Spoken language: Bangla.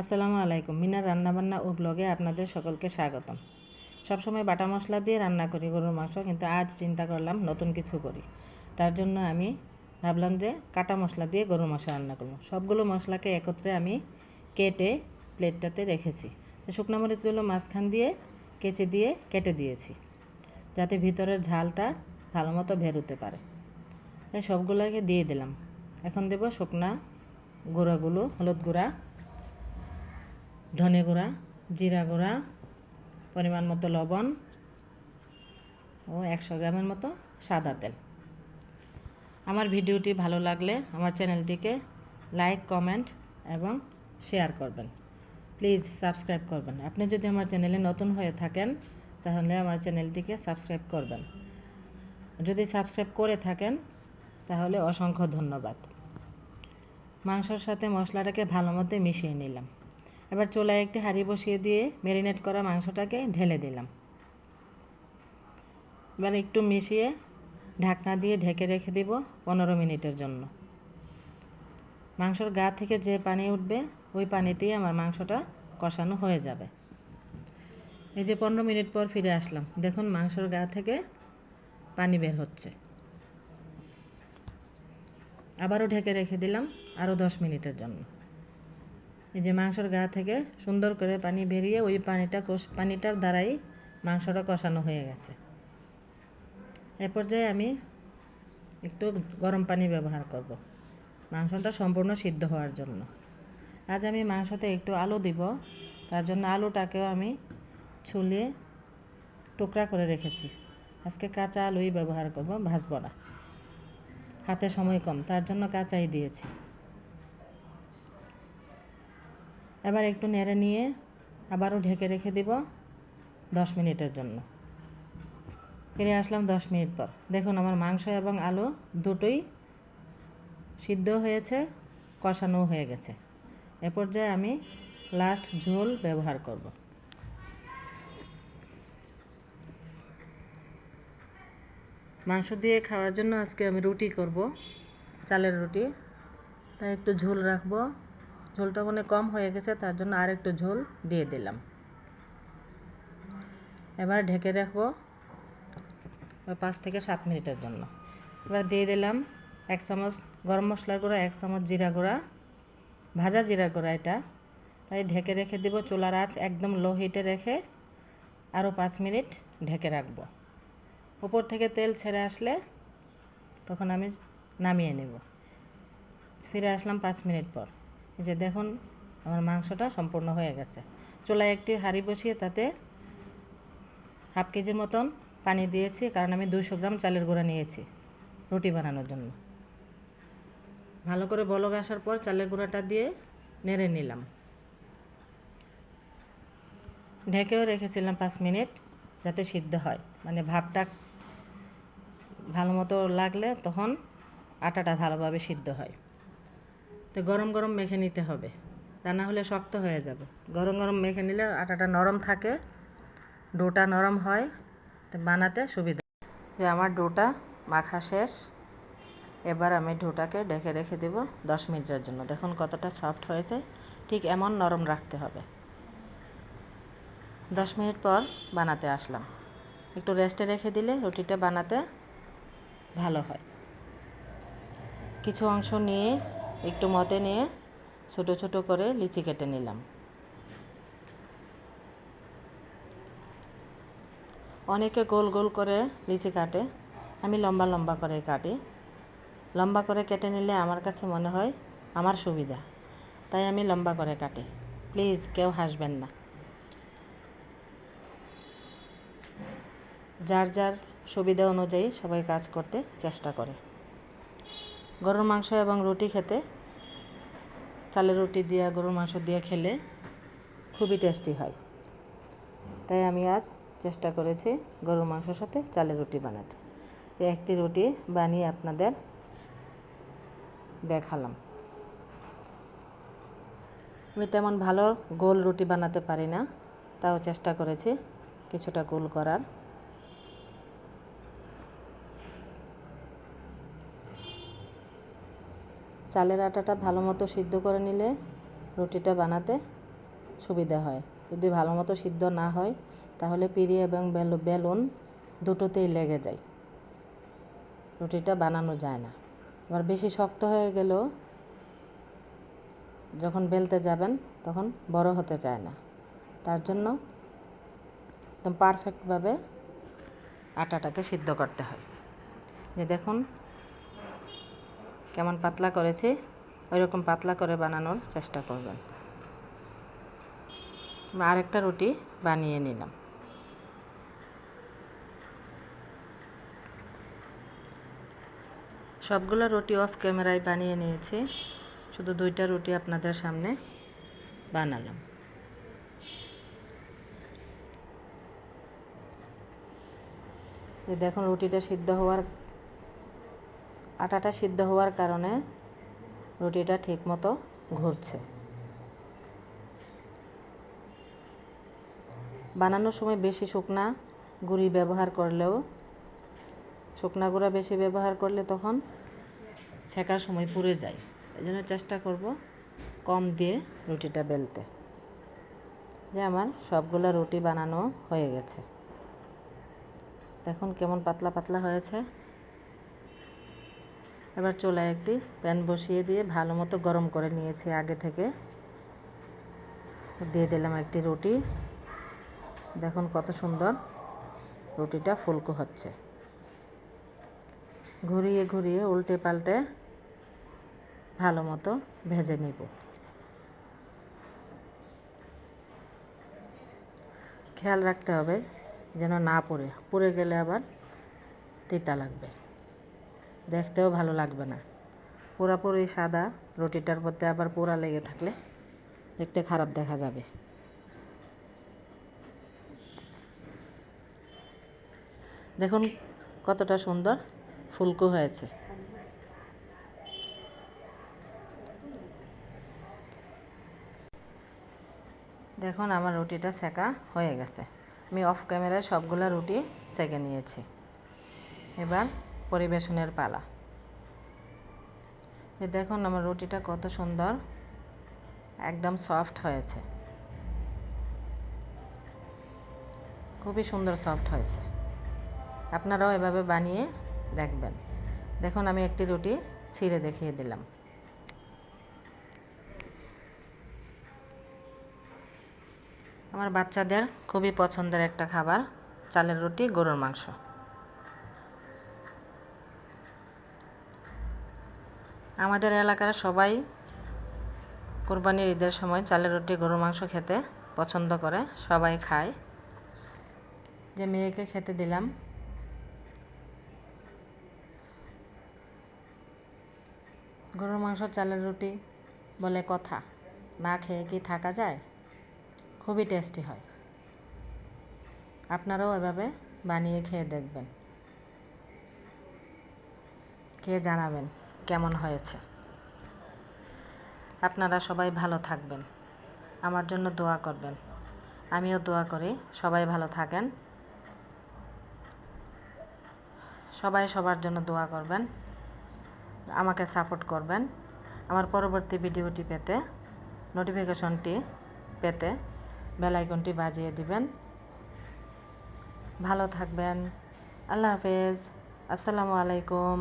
আসসালামু আলাইকুম। মিনার রান্নাবান্না ও ব্লগে আপনাদের সকলকে স্বাগতম। সবসময় বাটা মশলা দিয়ে রান্না করি গরুর মাংস, কিন্তু আজ চিন্তা করলাম নতুন কিছু করি। তার জন্য আমি ভাবলাম যে কাটা মশলা দিয়ে গরুর মাংস রান্না করব। সবগুলো মশলাকে একত্রে আমি কেটে প্লেটটাতে রেখেছি। শুকনো মরিচগুলো মাঝখান দিয়ে কেচে দিয়ে কেটে দিয়েছি, যাতে ভিতরের ঝালটা ভালো মতো বেরোতে পারে। তাই সবগুলোকে দিয়ে দিলাম। এখন দেব শুকনা গুঁড়াগুলো, হলুদ গুঁড়া ধনে গুঁড়া, জিরা গুঁড়া, পরিমাণ মতো লবণ ও একশো গ্রামের মতো সাদা তেল। আমার ভিডিওটি ভালো লাগলে আমার চ্যানেলটিকে লাইক, কমেন্ট এবং শেয়ার করবেন। প্লিজ সাবস্ক্রাইব করবেন। আপনি যদি আমার চ্যানেলে নতুন হয়ে থাকেন, তাহলে আমার চ্যানেলটিকে সাবস্ক্রাইব করবেন। যদি সাবস্ক্রাইব করে থাকেন, তাহলে অসংখ্য ধন্যবাদ। মাংসর সাথে মশলাটাকে ভালো মতো মিশিয়ে নিলাম। এবার চোলায় একটি হাঁড়ি বসিয়ে দিয়ে ম্যারিনেট করা মাংসটাকে ঢেলে দিলাম। এবার একটু মিশিয়ে ঢাকনা দিয়ে ঢেকে রেখে দিব পনেরো মিনিটের জন্য। মাংসর গা থেকে যে পানি উঠবে, ওই পানিতেই আমার মাংসটা কষানো হয়ে যাবে। এই যে পনেরো মিনিট পর ফিরে আসলাম। দেখুন মাংসর গা থেকে পানি বের হচ্ছে। আবারও ঢেকে রেখে দিলাম আরও দশ মিনিটের জন্য। এই যে মাংসর গা থেকে সুন্দর করে পানি বেরিয়ে ওই পানিটা কষ, পানিটার দ্বারাই মাংসটা কষানো হয়ে গেছে। এ পর্যায়ে আমি একটু গরম পানি ব্যবহার করব। মাংসটা সম্পূর্ণ সিদ্ধ হওয়ার জন্য। আজ আমি মাংসতে একটু আলু দিব। তার জন্য আলুটাকেও আমি ছুলিয়ে টুকরা করে রেখেছি। আজকে কাঁচা আলুই ব্যবহার করব, ভাজবো না। হাতে সময় কম, তার জন্য কাঁচাই দিয়েছি। এবার একটু নেড়ে নিয়ে আবারও ঢেকে রেখে দিব দশ মিনিটের জন্য। ফিরে আসলাম দশ মিনিট পর। দেখুন আমার মাংস এবং আলু দুটোই সিদ্ধ হয়েছে কষানো হয়ে গেছে। এ পর্যায়ে আমি লাস্ট ঝোল ব্যবহার করব। মাংস দিয়ে খাওয়ার জন্য আজকে আমি রুটি করব, চালের রুটি। তাই একটু ঝোল রাখব। ঝোলটা মানে কম হয়ে গেছে, তার জন্য আর একটু ঝোল দিয়ে দিলাম। এবার ঢেকে রাখব পাঁচ থেকে সাত মিনিটের জন্য। এবার দিয়ে দিলাম এক চামচ গরম মশলার গুঁড়া, এক চামচ জিরা গুঁড়া, ভাজা জিরা গুঁড়া এটা। তাই ঢেকে রেখে দিব চুলার আঁচ একদম লো হিটে রেখে আরও পাঁচ মিনিট ঢেকে রাখব। উপর থেকে তেল ছেড়ে আসলে তখন আমি নামিয়ে নেব। ফিরে আসলাম পাঁচ মিনিট পর। যে দেখুন, আমার মাংসটা সম্পূর্ণ হয়ে গেছে। চুলায় একটি হাঁড়ি বসিয়ে তাতে হাফ কেজির মতন পানি দিয়েছি, কারণ আমি দুশো গ্রাম চালের গুঁড়া নিয়েছি রুটি বানানোর জন্য। ভালো করে বলক আসার পর চালের গুঁড়াটা দিয়ে নেড়ে নিলাম। ঢেকেও রেখেছিলাম পাঁচ মিনিট যাতে সিদ্ধ হয়। মানে ভাবটা ভালো মতো লাগলে তখন আটাটা ভালোভাবে সিদ্ধ হয়। তো গরম গরম মেখে নিতে হবে। তা না হলে শক্ত হয়ে যাবে। গরম গরম মেখে নিলে আটাটা নরম থাকে, ডোটা নরম হয়, তো বানাতে সুবিধা। যে আমার ডোটা মাখা শেষ, এবার আমি ডোটাকে ডেকে রেখে দেব দশ মিনিটের জন্য। দেখুন কতটা সফট হয়েছে, ঠিক এমন নরম রাখতে হবে। দশ মিনিট পর বানাতে আসলাম। একটু রেস্টে রেখে দিলে রুটিটা বানাতে ভালো হয়। কিছু অংশ নিয়ে একটু মতে নিয়ে ছোট ছোট করে লিচি কেটে নিলাম। অনেকে গোল গোল করে লিচি কাটে, আমি লম্বা লম্বা করে কাটি। লম্বা করে কেটে নিলে আমার কাছে মনে হয় আমার সুবিধা, তাই আমি লম্বা করে কাটি। প্লিজ কেউ হাসবেন না। যার যার সুবিধা অনুযায়ী সবাই কাজ করতে চেষ্টা করে। গরুর মাংস এবং রুটি খেতে চালের রুটি দিয়ে, গরুর মাংস দিয়ে খেলে খুবই টেস্টি হয়। তাই আমি আজ চেষ্টা করেছি গরুর মাংসের সাথে চালের রুটি বানাতে। যে একটি রুটি বানিয়ে আপনাদের দেখালাম। আমি তেমন ভালো গোল রুটি বানাতে পারি না, তাও চেষ্টা করেছি কিছুটা গোল করার। চালের আটাটা ভালো মতো সিদ্ধ করে নিলে রুটিটা বানাতে সুবিধা হয়। যদি ভালো মতো সিদ্ধ না হয়, তাহলে পিড়ি এবং বেল- বেলুন দুটোতেই লেগে যায়। রুটিটা বানানো যায় না। আবার বেশি শক্ত হয়ে গেলেও যখন বেলতে যাবেন, তখন বড় হতে চায় না। তার জন্য একদম পারফেক্টভাবে আটাটাকে সিদ্ধ করতে হয়। যে দেখুন কেমন পাতলা করেছি ওই রকম পাতলা করে বানানোর চেষ্টা করবেন। আরেকটা রুটি বানিয়ে নিলাম। সবগুলো রুটি অফ ক্যামেরায় বানিয়ে নিয়েছি। শুধু দুইটা রুটি আপনাদের সামনে বানালাম। দেখুন রুটিটা সিদ্ধ হওয়ার আটাটা সিদ্ধ হওয়ার কারণে রুটিটা ঠিকমতো ঘুরছে। বানানোর সময় বেশি শুকনা গুঁড়ি ব্যবহার করলেও, শুকনা গুঁড়া বেশি ব্যবহার করলে তখন ছেঁকার সময় পুড়ে যায়। এই জন্য চেষ্টা করব কম দিয়ে রুটিটা বেলতে। যে আমার সবগুলো রুটি বানানো হয়ে গেছে। দেখুন কেমন পাতলা পাতলা হয়েছে। এবার চোলায় একটি প্যান বসিয়ে দিয়ে ভালো মতো গরম করে নিয়েছি আগে থেকে। দিয়ে দিলাম একটি রুটি। দেখুন কত সুন্দর রুটিটা ফুলকো হচ্ছে। ঘুরিয়ে ঘুরিয়ে উল্টে পাল্টে ভালো মতো ভেজে নিব। খেয়াল রাখতে হবে যেন না পড়ে। পুড়ে গেলে আবার তিতা লাগবে। দেখতেও ভালো লাগবে না। পুরাপুরি সাদা, রুটিটার মধ্যে আবার পোড়া লেগে থাকলে দেখতে খারাপ দেখা যাবে। দেখুন কতটা সুন্দর ফুলকো হয়েছে। দেখুন আমার রুটিটা সেকা হয়ে গেছে। আমি অফ ক্যামেরায় সবগুলো রুটি সেকে নিয়েছি। এবার পরিবেশনের পালা। এই দেখুন আমার রুটিটা কত সুন্দর, একদম সফট হয়েছে। খুবই সুন্দর সফট হয়েছে। আপনারাও এভাবে বানিয়ে দেখবেন। দেখুন আমি একটি রুটি ছিঁড়ে দেখিয়ে দিলাম। আমার বাচ্চাদের খুবই পছন্দের একটা খাবার চালের রুটি, গরুর মাংস। আমাদের এলাকার সবাই কোরবানির ঈদের সময় চালের রুটি, গরুর মাংস খেতে পছন্দ করে, সবাই খায়। যে মেয়েকে খেতে দিলাম। গরুর মাংস, চালের রুটি বলে কথা। না খেয়ে কি থাকা যায়? খুবই টেস্টি হয়। আপনারাও এভাবে বানিয়ে খেয়ে দেখবেন। খেয়ে জানাবেন। কেমন হয়েছে? আপনারা সবাই ভালো থাকবেন। আমার জন্য দোয়া করবেন। আমিও দোয়া করি, সবাই ভালো থাকেন। সবাই সবার জন্য দোয়া করবেন। আমাকে সাপোর্ট করবেন। আমার পরবর্তী ভিডিওটি পেতে নোটিফিকেশনটি পেতে বেল আইকনটি বাজিয়ে দিবেন। ভালো থাকবেন। আল্লাহ হাফেজ। আসসালামু আলাইকুম।